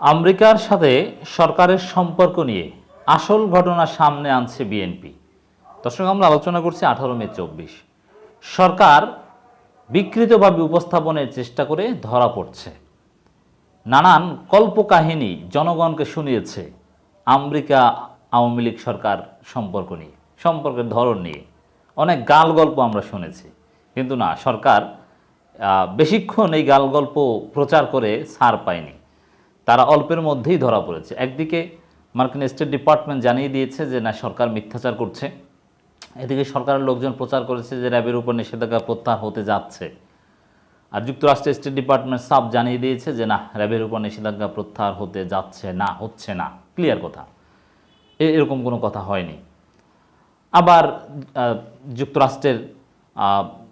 আমেরিকার সাথে সরকারের সম্পর্ক নিয়ে আসল ঘটনা সামনে আনছে বিএনপি দর্শক, আমরা আলোচনা করছি আঠারো মে চব্বিশ। সরকার বিকৃতভাবে উপস্থাপনের চেষ্টা করে ধরা পড়ছে। নানান কল্পকাহিনী জনগণকে শুনিয়েছে আমেরিকা আওয়ামী লীগ সরকার সম্পর্ক নিয়ে, সম্পর্কের ধরন নিয়ে। অনেক গাল গল্প আমরা শুনেছি। কিন্তু না, সরকার বেশিক্ষণ এই গাল গল্প প্রচার করে ছাড় পায়নি। তারা অল্পের মধ্যেই ধরা পড়েছে। একদিকে মার্কিন স্টেট ডিপার্টমেন্ট জানিয়ে দিয়েছে যে, না, সরকার মিথ্যাচার করছে। এদিকে সরকারের লোকজন প্রচার করেছে যে, র্যাবের উপর নিষেধাজ্ঞা প্রত্যাহার হতে যাচ্ছে। আর যুক্তরাষ্ট্রের স্টেট ডিপার্টমেন্ট সাব জানিয়ে দিয়েছে যে, না, র্যাবের উপর নিষেধাজ্ঞা প্রত্যাহার হতে যাচ্ছে না, হচ্ছে না। ক্লিয়ার কথা। এরকম কোনো কথা হয়নি। আবার যুক্তরাষ্ট্রের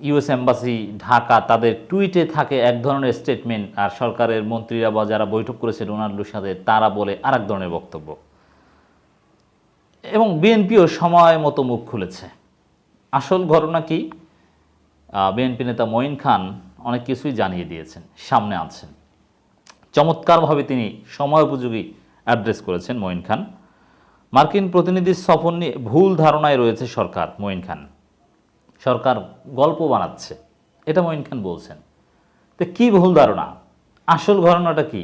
ইউএস এম্বাসি ঢাকা তাদের টুইটে থাকে এক ধরনের স্টেটমেন্ট আর সরকারের মন্ত্রীরা বা যারা বৈঠক করেছে ডোনাল্ডোর সাথে, তারা বলে আরেক ধরনের বক্তব্য। এবং বিএনপিও সময় মতো মুখ খুলেছে। আসল ঘটনা কি? বিএনপি নেতা মঈন খান অনেক কিছুই জানিয়ে দিয়েছেন, সামনে আছেন চমৎকারভাবে তিনি সময় উপযোগী অ্যাড্রেস করেছেন মঈন খান। মার্কিন প্রতিনিধির সফর নিয়ে ভুল ধারণায় রয়েছে সরকার মঈন খান। সরকার গল্প বানাচ্ছে। এটা মঈন খান বলছেন। তো কী ভুল ধারণা? আসল ঘটনাটা কি?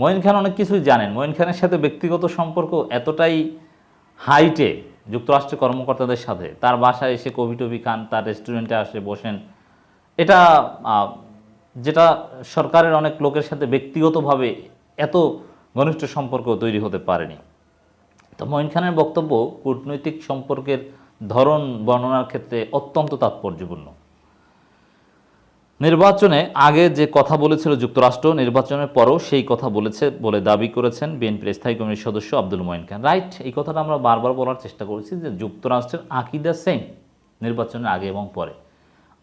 মঈন খান অনেক কিছুই জানেন। মঈন খানের সাথে ব্যক্তিগত সম্পর্ক এতটাই হাইটে যুক্তরাষ্ট্রের কর্মকর্তাদের সাথে, তার বাসায় এসে কবি টবি খান, তার রেস্টুরেন্টে আসে, বসেন। এটা যেটা সরকারের অনেক লোকের সাথে ব্যক্তিগতভাবে এত ঘনিষ্ঠ সম্পর্ক তৈরি হতে পারেনি। তো মঈন খানের বক্তব্য কূটনৈতিক সম্পর্কের ধরন বর্ণনার ক্ষেত্রে অত্যন্ত তাৎপর্যপূর্ণ। নির্বাচনে আগে যে কথা বলেছিল যুক্তরাষ্ট্র, নির্বাচনের পরও সেই কথা বলেছে বলে দাবি করেছেন বিএনপির স্থায়ী কমিটির সদস্য আব্দুল মঈন খান। রাইট, এই কথাটা আমরা বারবার বলার চেষ্টা করেছি যে যুক্তরাষ্ট্রের আকিদা সেম নির্বাচনের আগে এবং পরে।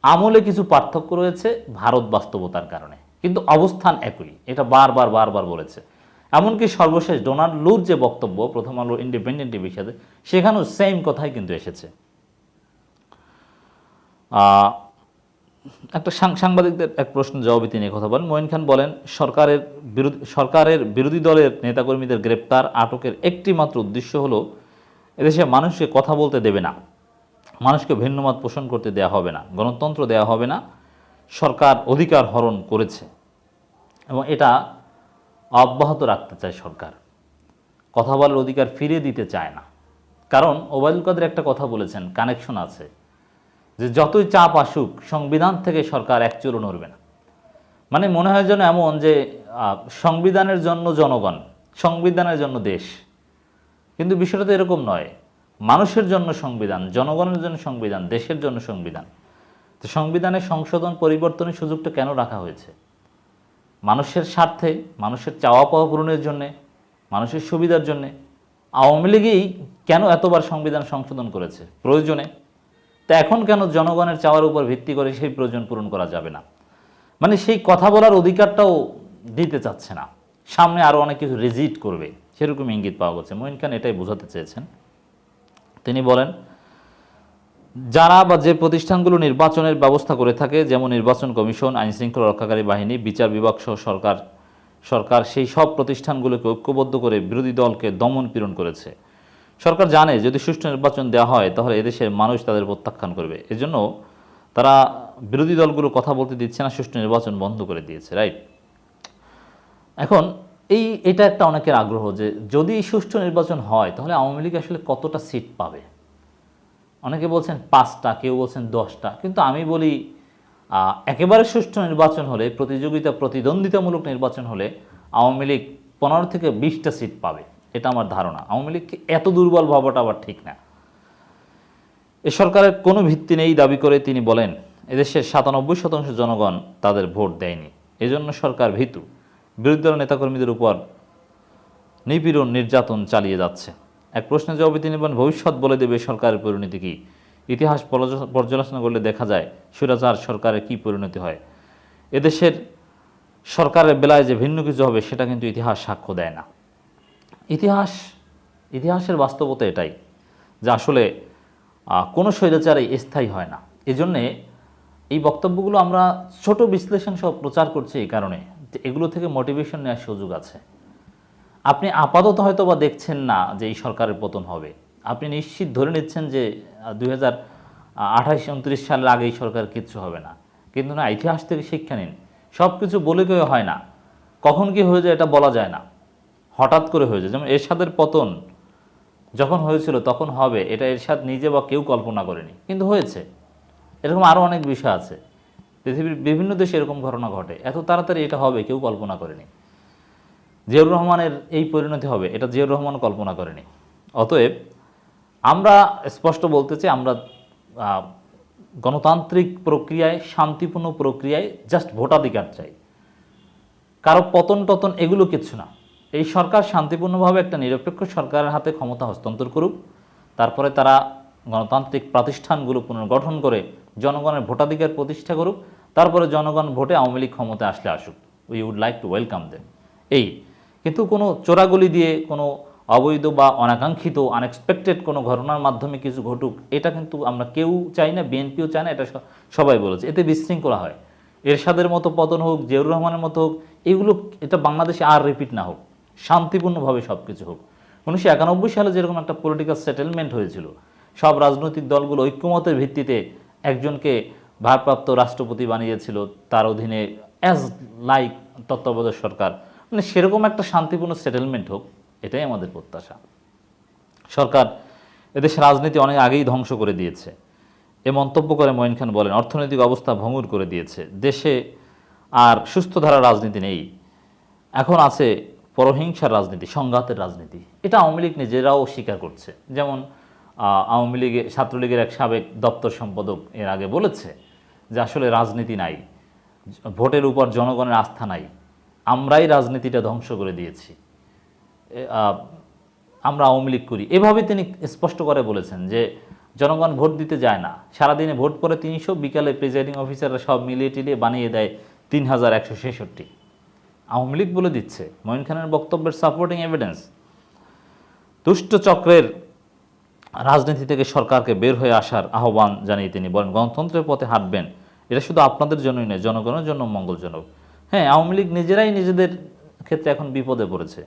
আমলে কিছু পার্থক্য রয়েছে, ভারত বাস্তবতার কারণে। কিন্তু অবস্থান একই, এটা বারবার বারবার বলেছে। এমনকি সর্বশেষ ডোনাল্ড লুর যে বক্তব্য, প্রথম আলো ইন্ডিপেন্ডেন্ট টিভির সাথে, সেখানেও সেম কথাই কিন্তু এসেছে। একটা সাংবাদিকদের এক প্রশ্ন জবাবে তিনি কথা বলেন। মঈন খান বলেন, সরকারের বিরোধী সরকারের বিরোধী দলের নেতাকর্মীদের গ্রেপ্তার আটকের একটি মাত্র উদ্দেশ্য হলো, এদেশে মানুষকে কথা বলতে দেবে না। মানুষকে ভিন্নমত পোষণ করতে দেয়া হবে না, গণতন্ত্র দেয়া হবে না, সরকার অধিকার হরণ করেছে। এবং এটা অব্যাহত রাখতে চায় সরকার। কথা বলার অধিকার ফিরিয়ে দিতে চায় না। কারণ ওবায়দুল কাদের একটা কথা বলেছেন কানেকশন আছে, যে যতই চাপ আসুক, সংবিধান থেকে সরকার এক চুলো নড়বে না। মানে মনে হয় যেন এমন যে সংবিধানের জন্য জনগণ, সংবিধানের জন্য দেশ। কিন্তু বিষয়টা তো এরকম নয়। মানুষের জন্য সংবিধান, জনগণের জন্য সংবিধান, দেশের জন্য সংবিধান। তো সংবিধানের সংশোধন পরিবর্তনের সুযোগটা কেন রাখা হয়েছে? মানুষের স্বার্থে, মানুষের চাওয়া পাওয়া পূরণের জন্যে, মানুষের সুবিধার জন্যে আওয়ামী লীগই কেন এতবার সংবিধান সংশোধন করেছে? প্রয়োজনে? তা এখন কেন জনগণের চাওয়ার উপর ভিত্তি করে সেই প্রয়োজন পূরণ করা যাবে না? মানে সেই কথা বলার অধিকারটাও দিতে চাচ্ছে না। সামনে আরও অনেক কিছু রিজিট করবে। সেরকম ইঙ্গিত পাওয়া গেছে। মঈন খান এটাই বোঝাতে চেয়েছেন। তিনি বলেন যারা বা যে প্রতিষ্ঠানগুলো নির্বাচনের ব্যবস্থা করে থাকে, যেমন নির্বাচন কমিশন আইন শৃঙ্খলা রক্ষাকারী বাহিনী, বিচার বিভাগ সহ সরকার সরকার সেই সব প্রতিষ্ঠানগুলোকে ঐক্যবদ্ধ করে বিরোধী দলকে দমন পীড়ন করেছে। সরকার জানে যদি সুষ্ঠু নির্বাচন দেওয়া হয়, তাহলে এদেশের মানুষ তাদের প্রত্যাখ্যান করবে। এজন্য তারা বিরোধী দলগুলো কথা বলতে দিচ্ছে না, সুষ্ঠু নির্বাচন বন্ধ করে দিয়েছে, রাইট? এখন, এই, এটা একটা অনেকের আগ্রহ যে যদি সুষ্ঠু নির্বাচন হয়, তাহলে আওয়ামী লীগ আসলে কতটা সিট পাবে? অনেকে বলছেন পাঁচটা, কেউ বলছেন দশটা। কিন্তু আমি বলি একেবারে সুষ্ঠু নির্বাচন হলে, প্রতিযোগিতা প্রতিদ্বন্দ্বিতামূলক নির্বাচন হলে, আওয়ামী লীগ পনেরো থেকে বিশটা সিট পাবে। এটা আমার ধারণা। আওয়ামী লীগকে এত দুর্বল ভাবাটা আবার ঠিক না। এ সরকারের কোনো ভিত্তি নেই দাবি করে তিনি বলেন, এদেশের সাতানব্বই শতাংশ জনগণ তাদের ভোট দেয়নি। এজন্য সরকার ভীতু। বিরোধী দলের নেতাকর্মীদের উপর নিপীড়ন নির্যাতন চালিয়ে যাচ্ছে। এক প্রশ্নের জবাবে তিনি বলেন ভবিষ্যৎ বলে দেবে সরকারের পরিণতি কি? ইতিহাস পর্যালোচনা- করলে দেখা যায় সুরাচার সরকারের কি পরিণতি হয়। এদেশের সরকারের বেলায় যে ভিন্ন কিছু হবে, সেটা কিন্তু ইতিহাস সাক্ষ্য দেয় না। ইতিহাস, ইতিহাসের বাস্তবতা এটাই যে আসলে কোনো স্বৈরাচারই স্থায়ী হয় না। এজন্যে এই বক্তব্যগুলো আমরা ছোট বিশ্লেষণ সহ প্রচার করছি এই কারণে। যে এগুলো থেকে মোটিভেশন নেওয়ার সুযোগ আছে। আপনি আপাতত হয়তো বা দেখছেন না যে এই সরকারের পতন হবে। আপনি নিশ্চিত ধরে নিচ্ছেন যে দুই হাজার আঠাশ, উনত্রিশ সালের আগে এই সরকার কিচ্ছু হবে না। কিন্তু না, ইতিহাস থেকে শিক্ষা নিন। সব কিছু বলে কেউ হয় না। কখন কি হয়ে যায় এটা বলা যায় না। হঠাৎ করে হয়ে যায় যেমন এরশাদের পতন যখন হয়েছিল তখন হবে। এটা এরশাদ নিজে বা কেউ কল্পনা করেনি। কিন্তু হয়েছে। এরকম আরও অনেক বিষয় আছে। পৃথিবীর বিভিন্ন দেশে এরকম ঘটনা ঘটে। এত তাড়াতাড়ি এটা হবে, কেউ কল্পনা করেনি। জিয়াউর রহমানের এই পরিণতি হবে, এটা জিয়াউর রহমান কল্পনা করেনি। অতএব আমরা স্পষ্ট বলতে চাই, আমরা গণতান্ত্রিক প্রক্রিয়ায়, শান্তিপূর্ণ প্রক্রিয়ায় জাস্ট ভোটাধিকার চাই। কারও পতন টতন এগুলো কিচ্ছু না। এই সরকার শান্তিপূর্ণভাবে একটা নিরপেক্ষ সরকারের হাতে ক্ষমতা হস্তান্তর করুক, তারপরে তারা গণতান্ত্রিক প্রতিষ্ঠানগুলো পুনর্গঠন করে জনগণের ভোটাধিকার প্রতিষ্ঠা করুক, তারপরে জনগণ ভোটে আওয়ামী লীগ ক্ষমতায় আসলে আসুক। We would like to welcome them এই কিন্তু কোনো চোরাগুলি দিয়ে কোনো অবৈধ বা অনাকাঙ্ক্ষিত আনএক্সপেক্টেড কোনো ঘটনার মাধ্যমে কিছু ঘটুক, এটা কিন্তু আমরা কেউ চাই না, বিএনপিও চায় না, এটা সবাই বলেছে। এতে বিশৃঙ্খলা হয়। এরশাদের মতো পতন হোক, জিয়াউর রহমানের মতো হোক এগুলো এটা বাংলাদেশে আর রিপিট না হোক। শান্তিপূর্ণভাবে সব কিছু হোক। উনিশশো একানব্বই সালে যেরকম একটা পলিটিক্যাল সেটেলমেন্ট হয়েছিল, সব রাজনৈতিক দলগুলো ঐক্যমতের ভিত্তিতে একজনকে ভারপ্রাপ্ত রাষ্ট্রপতি বানিয়েছিল, তার অধীনে অ্যাজ লাইক তত্ত্বাবধায়ক সরকার মানে সেরকম একটা শান্তিপূর্ণ সেটেলমেন্ট হোক, এটাই আমাদের প্রত্যাশা। সরকার এদেশের রাজনীতি অনেক আগেই ধ্বংস করে দিয়েছে। এ মন্তব্য করে মঈন খান বলেন, অর্থনৈতিক অবস্থা ভঙ্গুর করে দিয়েছে। দেশে আর সুস্থ ধারা রাজনীতি নেই। এখন আছে পরহিংসার রাজনীতি, সংঘাতের রাজনীতি। এটা আওয়ামী লীগ নিজেরাও স্বীকার করছে। যেমন আওয়ামী লীগে, ছাত্রলীগের এক সাবেক দপ্তর সম্পাদক এর আগে বলেছে যে আসলে রাজনীতি নাই, ভোটের উপর জনগণের আস্থা নাই। আমরাই রাজনীতিটা ধ্বংস করে দিয়েছি। আমরা আওয়ামী লীগ করি। এভাবে তিনি স্পষ্ট করে বলেছেন যে জনগণ ভোট দিতে যায় না। সারাদিনে ভোট পরে তিনশো, বিকালে প্রিজাইডিং অফিসাররা সব মিলিয়ে টিলিয়ে বানিয়ে দেয় তিন হাজার একশো ছেষট্টি। আওয়ামী লীগ বলে দিচ্ছে, মঈন খানের বক্তব্যের সাপোর্টিং এভিডেন্স দুষ্ট চক্রের রাজনীতি থেকে সরকারকে বের হয়ে আসার আহ্বান জানিয়ে তিনি বলেন, গণতন্ত্রের পথে হাঁটবেন। এটা শুধু আপনাদের জন্যই নয়, জনগণের জন্য মঙ্গলজনক। হ্যাঁ আওয়ামী লীগ নিজেরাই নিজেদের ক্ষেত্রে এখন বিপদে পড়েছে।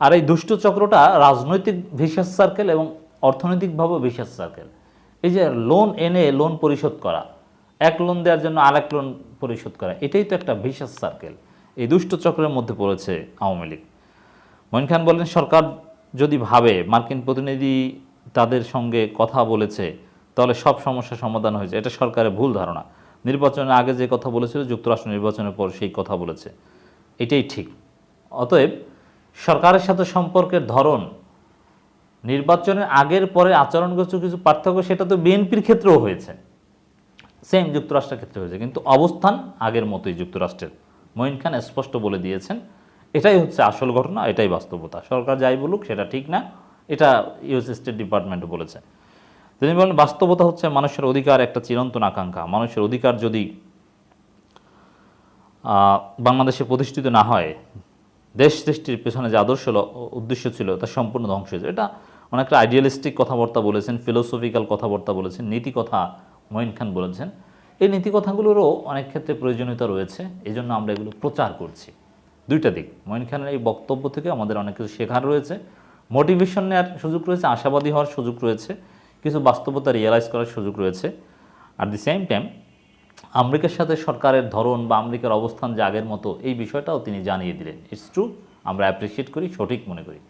আর এই দুষ্ট চক্রটা রাজনৈতিক ভিসাস সার্কেল এবং অর্থনৈতিকভাবে ভিসাস সার্কেল এই যে লোন এনে লোন পরিশোধ করা, এক লোন দেওয়ার জন্য আরেক লোন পরিশোধ করা, এটাই তো একটা ভিসাস সার্কেল এই দুষ্ট চক্রের মধ্যে পড়েছে আওয়ামী লীগ। মঈন খান বলেন, সরকার যদি ভাবে, মার্কিন প্রতিনিধি তাদের সঙ্গে কথা বলেছে, তাহলে সব সমস্যা সমাধান হয়েছে এটা সরকারের ভুল ধারণা। নির্বাচনের আগে যে কথা বলেছিল, যুক্তরাষ্ট্র নির্বাচনের পর সেই কথা বলেছে। এটাই ঠিক। অতএব সরকারের সাথে সম্পর্কের ধরন, নির্বাচনের আগের পরে আচরণগত কিছু পার্থক্য, সেটা তো বিএনপির ক্ষেত্রেও হয়েছে। সেম যুক্তরাষ্ট্রের ক্ষেত্রে হয়েছে। কিন্তু অবস্থান আগের মতোই যুক্তরাষ্ট্রের। মঈন খান স্পষ্ট বলে দিয়েছেন, এটাই হচ্ছে আসল ঘটনা, এটাই বাস্তবতা। সরকার যাই বলুক, সেটা ঠিক না। এটা ইউএস স্টেট ডিপার্টমেন্টও বলেছে। তিনি বলেন, বাস্তবতা হচ্ছে মানুষের অধিকার একটা চিরন্তন আকাঙ্ক্ষা। মানুষের অধিকার যদি বাংলাদেশে প্রতিষ্ঠিত না হয়, দেশ সৃষ্টির পেছনে যে আদর্শ উদ্দেশ্য ছিল, তা সম্পূর্ণ ধ্বংস হয়েছে এটা অনেকটা আইডিয়ালিস্টিক কথাবার্তা বলেছেন ফিলোসফিক্যাল কথাবার্তা বলেছেন নীতি কথা মঈন খান বলেছেন। এই নীতি কথাগুলোরও অনেক ক্ষেত্রে প্রয়োজনীয়তা রয়েছে এই জন্য আমরা এগুলো প্রচার করছি। দুইটা দিক, মঈন খানের এই বক্তব্য থেকে আমাদের অনেক কিছু শেখার রয়েছে। মোটিভেশন নেওয়ার সুযোগ রয়েছে, আশাবাদী হওয়ার সুযোগ রয়েছে। কিছু বাস্তবতা রিয়েলাইজ করার সুযোগ রয়েছে। আর দি সেম টাইম আমেরিকার সাথে সরকারের ধরন বা আমেরিকার অবস্থান যে আগের মতো এই বিষয়টাও তিনি জানিয়ে দিলেন। ইটস ট্রু আমরা অ্যাপ্রিসিয়েট করি, সঠিক মনে করি।